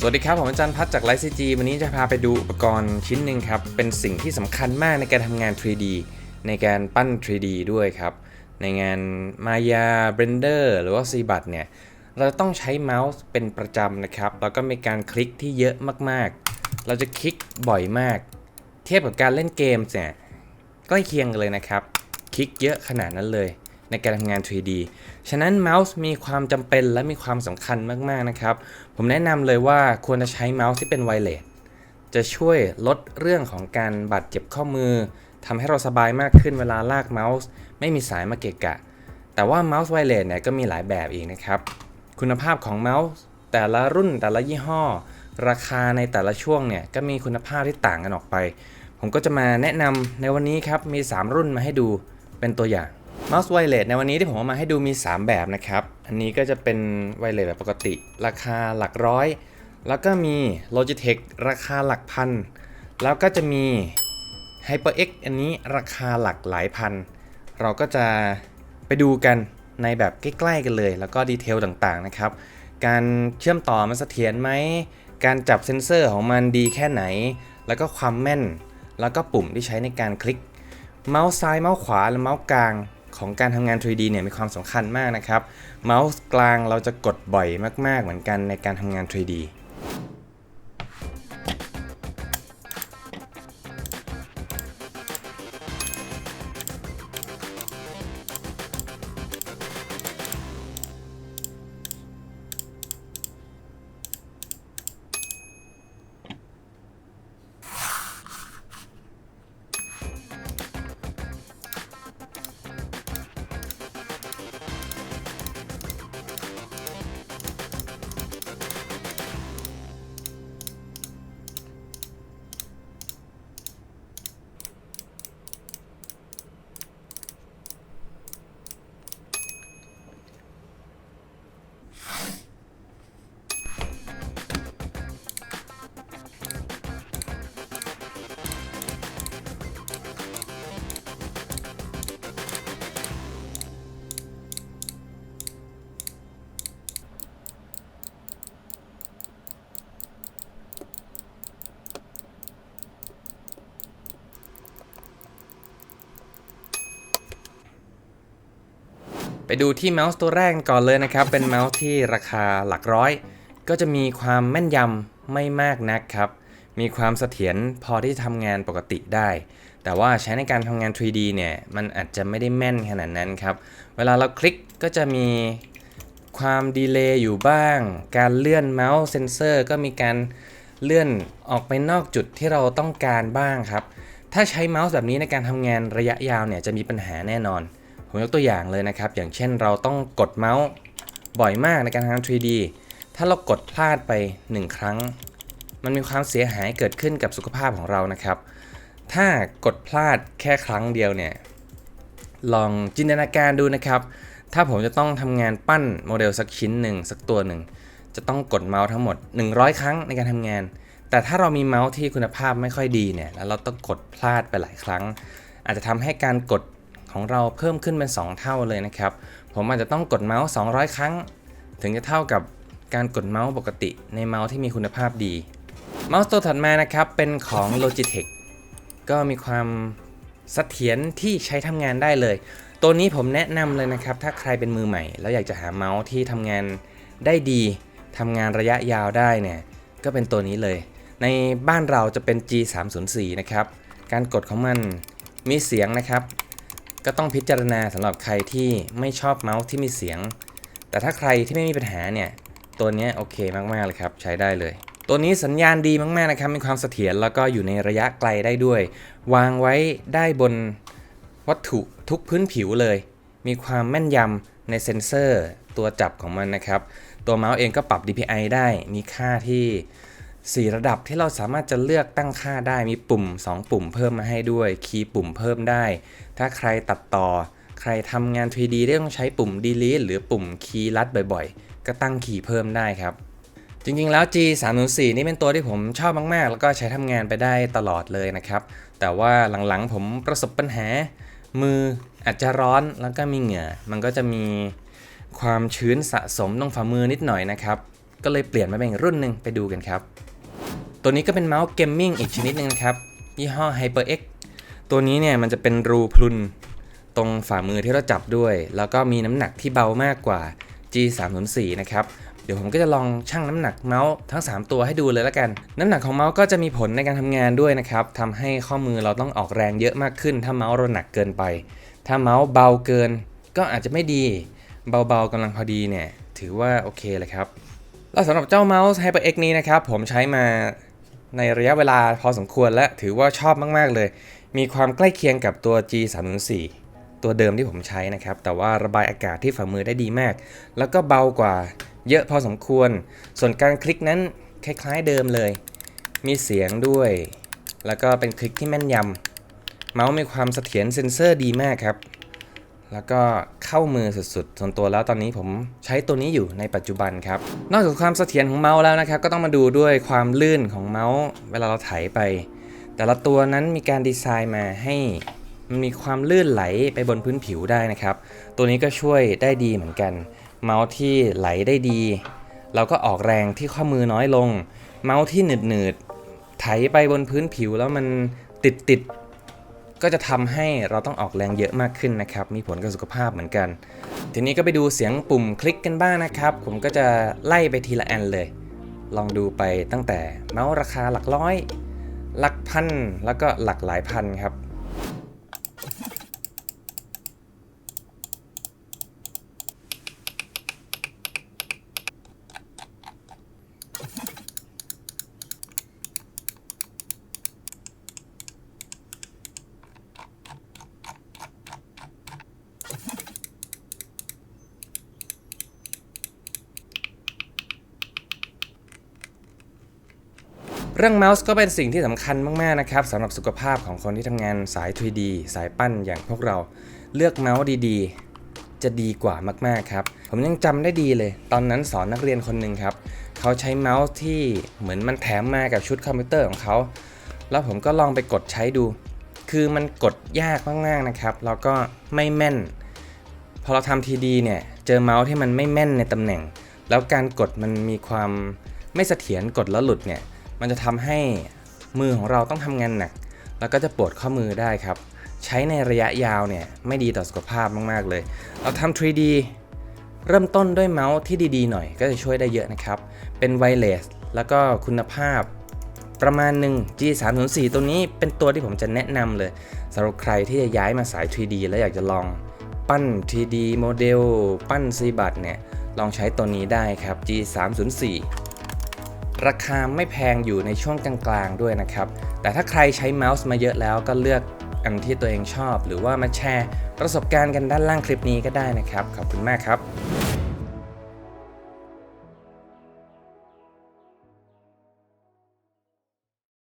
สวัสดีครับ ผมอาจารย์พัฒจากไลฟ์ซีจีวันนี้จะพาไปดูอุปกรณ์ชิ้นหนึ่งครับ เป็นสิ่งที่สำคัญมากในการทำงาน 3D ในการปั้น 3D ด้วยครับ ในงาน Maya Blender หรือว่า c b u t เนี่ย เราจะต้องใช้เมาส์เป็นประจำนะครับ แล้วก็มีการคลิกที่เยอะมากๆ เราจะคลิกบ่อยมาก เทียบกับการเล่นเกมเนี่ยใกล้เคียงกันเลยนะครับ คลิกเยอะขนาดนั้นเลย ในการทำงาน 3D ฉะนั้นเมาส์มีความจำเป็นและมีความสำคัญมากๆนะครับ ผมแนะนำเลยว่าควรจะใช้เมาส์ที่เป็นไวเลสจะช่วยลดเรื่องของการบาดเจ็บข้อมือทำให้เราสบายมากขึ้นเวลาลากเมาส์ ไม่มีสายมาเกะกะ แต่ว่าเมาส์ไวเลสเนี่ยก็มีหลายแบบอีกนะครับ คุณภาพของเมาส์แต่ละรุ่นแต่ละยี่ห้อ ราคาในแต่ละช่วงเนี่ยก็มีคุณภาพที่ต่างกันออกไป ผมก็จะมาแนะนำในวันนี้ครับมี 3 รุ่นมาให้ดูเป็นตัวอย่าง เมาส์ไวเลสในวันนี้ที่ผมเอามาให้ดูมี 3 แบบนะครับ อันนี้ก็จะเป็นไวเลสแบบปกติ ราคาหลักร้อย แล้วก็มี Logitech ราคาหลักพัน แล้วก็จะมี HyperX อันนี้ราคาหลักหลายพัน เราก็จะไปดูกันในแบบใกล้ๆกันเลย แล้วก็ดีเทลต่างๆนะครับ การเชื่อมต่อมันเสถียรไหม การจับเซนเซอร์ของมันดีแค่ไหน แล้วก็ความแม่น แล้วก็ปุ่มที่ใช้ในการคลิก เมาส์ซ้ายเมาส์ขวาและเมาส์กลาง ของการทำงาน 3D เนี่ยมีความสำคัญมากนะครับ เมาส์กลางเราจะกดบ่อยมาก ๆ เหมือนกันในการทำงาน 3D ไปดูที่เมาส์ตัวแรกก่อนเลยนะครับ เป็นเมาส์ที่ราคาหลักร้อย ก็จะมีความแม่นยำไม่มากนักครับ มีความเสถียรพอที่ทำงานปกติได้ แต่ว่าใช้ในการทำงาน 3D เนี่ย มันอาจจะไม่ได้แม่นขนาดนั้นครับ เวลาเราคลิกก็จะมีความดีเลย์อยู่บ้าง การเลื่อนเมาส์เซนเซอร์ก็มีการเลื่อนออกไปนอกจุดที่เราต้องการบ้างครับ ถ้าใช้เมาส์แบบนี้ในการทำงานระยะยาวเนี่ยจะมีปัญหาแน่นอน ผมยกตัวอย่างเลยนะครับ อย่างเช่นเราต้องกดเมาส์บ่อยมากในการทำ 3D ถ้าเรากดพลาดไป 1 ครั้ง มันมีความเสียหายเกิดขึ้นกับสุขภาพของเรานะครับ ถ้ากดพลาดแค่ครั้งเดียวเนี่ย ลองจินตนาการดูนะครับ ถ้าผมจะต้องทำงานปั้นโมเดลสักชิ้นหนึ่งสักตัวหนึ่ง จะต้องกดเมาส์ทั้งหมด 100 ครั้งในการทำงาน แต่ถ้าเรามีเมาส์ที่คุณภาพไม่ค่อยดีเนี่ย แล้วเราต้องกดพลาดไปหลายครั้ง อาจจะทำให้การกด ของเราเพิ่มขึ้นเป็น 2 เท่าเลยนะครับ ผมอาจจะต้องกดเมาส์200 ครั้ง ถึงจะเท่ากับการกดเมาส์ปกติในเมาส์ที่มีคุณภาพดี เมาส์ตัวถัดมานะครับ เป็นของ Logitech ก็มีความเสถียรที่ใช้ทำงานได้เลย ตัวนี้ผมแนะนำเลยนะครับ ถ้าใครเป็นมือใหม่ แล้วอยากจะหาเมาส์ที่ทำงานได้ดีทำงานระยะยาวได้เนี่ยก็เป็นตัวนี้เลย ในบ้านเราจะเป็น G304 นะครับ การกดของมันมีเสียงนะครับ ก็ต้องพิจารณาสำหรับใครที่ไม่ชอบเมาส์ที่มีเสียง แต่ถ้าใครที่ไม่มีปัญหาเนี่ยตัวนี้โอเคมากๆเลยครับใช้ได้เลย ตัวนี้สัญญาณดีมากๆนะครับมีความเสถียรแล้วก็อยู่ในระยะไกลได้ด้วย วางไว้ได้บนวัตถุทุกพื้นผิวเลย มีความแม่นยำในเซ็นเซอร์ตัวจับของมันนะครับ ตัวเมาส์เองก็ปรับ DPI ได้มีค่าที่ 4 ระดับที่เราสามารถจะเลือกตั้งค่าได้มีปุ่ม 2 ปุ่มเพิ่มมาให้ด้วย คีย์ปุ่มเพิ่มได้ ถ้าใครตัดต่อ ใครทำงาน 3D ได้ต้องใช้ปุ่ม delete หรือปุ่มคีย์ลัดบ่อยๆ ก็ตั้งคีย์เพิ่มได้ครับ จริงๆแล้ว G 3 0 4นี่เป็นตัวที่ผมชอบมากๆ แล้วก็ใช้ทำงานไปได้ตลอดเลยนะครับ แต่ว่าหลังๆผมประสบปัญหา มืออาจจะร้อนแล้วก็มีเหงื่อ มันก็จะมีความชื้นสะสมตรงฝ่ามือนิดหน่อยนะครับ ก็เลยเปลี่ยนมาเป็นรุ่นหนึ่งไปดูกันครับ ตัวนี้ก็เป็นเมาส์เกมมิ่งอีกชนิดหนึงนะครับ ยี่ห้อ HyperX ตัวนี้เนี่ยมันจะเป็นรูพลุนตรงฝ่ามือที่เราจับด้วย แล้วก็มีน้ำหนักที่เบามากกว่า G304 นะครับเดี๋ยวผมก็จะลองชั่งน้ำหนักเมาส์ทั้ง 3 ตัวให้ดูเลยละกัน น้ำหนักของเมาส์ก็จะมีผลในการทำงานด้วยนะครับทำให้ข้อมือเราต้องออกแรงเยอะมากขึ้น ถ้าเมาส์เราหนักเกินไป ถ้าเมาส์เบาเกิน ก็อาจจะไม่ดี เบาๆกำลังพอดีเนี่ยถือว่าโอเคเลยครับแล้วสำหรับเจ้าเมาส์ HyperX นี้นะครับผมใช้มาในระยะเวลาพอสมควรและถือว่าชอบมาก ๆ เลย มีความใกล้เคียงกับตัว G304 ตัวเดิมที่ผมใช้นะครับ แต่ว่าระบายอากาศที่ฝ่ามือได้ดีมาก แล้วก็เบากว่าเยอะพอสมควร ส่วนการคลิกนั้นคล้ายๆเดิมเลย มีเสียงด้วย แล้วก็เป็นคลิกที่แม่นยำ เมาส์มีความเสถียรเซ็นเซอร์ดีมากครับ แล้วก็เข้ามือสุดๆ ส่วนตัวแล้วตอนนี้ผมใช้ตัวนี้อยู่ในปัจจุบันครับ นอกจากความเสถียรของเมาส์แล้วนะครับ ก็ต้องมาดูด้วยความลื่นของเมาส์ เวลาเราไถไป แต่ละตัวนั้นมีการดีไซน์มาให้มันมีความลื่นไหลไปบนพื้นผิวได้นะครับ ตัวนี้ก็ช่วยได้ดีเหมือนกัน เมาส์ที่ไหลได้ดี เราก็ออกแรงที่ข้อมือน้อยลง เมาส์ที่หนืดหนืดไถไปบนพื้นผิวแล้วมันติดติดก็จะทำให้เราต้องออกแรงเยอะมากขึ้นนะครับ มีผลกับสุขภาพเหมือนกัน ทีนี้ก็ไปดูเสียงปุ่มคลิกกันบ้างนะครับ ผมก็จะไล่ไปทีละอันเลย ลองดูไปตั้งแต่เมาส์ราคาหลักร้อย หลักพันแล้วก็หลักหลายพันครับ เรื่องเมาส์ก็เป็นสิ่งที่สำคัญมาก ๆ นะครับสำหรับสุขภาพของคนที่ทำงานสาย 3D สายปั้นอย่างพวกเราเลือกเมาส์ดีๆ จะดีกว่ามากๆครับ ผมยังจำได้ดีเลย ตอนนั้นสอนนักเรียนคนหนึ่งครับ เขาใช้เมาส์ที่เหมือนมันแถมมากับชุดคอมพิวเตอร์ของเขา แล้วผมก็ลองไปกดใช้ดู คือมันกดยากมากๆนะครับ แล้วก็ไม่แม่น พอเราทำทีดีเนี่ยเจอเมาส์ที่มันไม่แม่นในตำแหน่ง แล้วการกดมันมีความไม่เสถียรกดแล้วหลุดเนี่ย มันจะทำให้มือของเราต้องทำงานหนัก แล้วก็จะปวดข้อมือได้ครับ ใช้ในระยะยาวเนี่ยไม่ดีต่อสุขภาพมาก ๆ เลย เราทำ 3D เริ่มต้นด้วยเมาส์ที่ดี ๆ หน่อยก็จะช่วยได้เยอะนะครับ เป็นไวเลสแล้วก็คุณภาพประมาณหนึ่ง G304 ตัวนี้เป็นตัวที่ผมจะแนะนำเลยสำหรับใครที่จะย้ายมาสาย 3D แล้วอยากจะลองปั้น 3D โมเดล ปั้นซีบัตเนี่ย ลองใช้ตัวนี้ได้ครับ G304 ราคาไม่แพงอยู่ในช่วงกลางๆด้วยนะครับ แต่ถ้าใครใช้เมาส์มาเยอะแล้วก็เลือกอันที่ตัวเองชอบ หรือว่ามาแชร์ประสบการณ์กันด้านล่างคลิปนี้ก็ได้นะครับ ขอบคุณมากครับ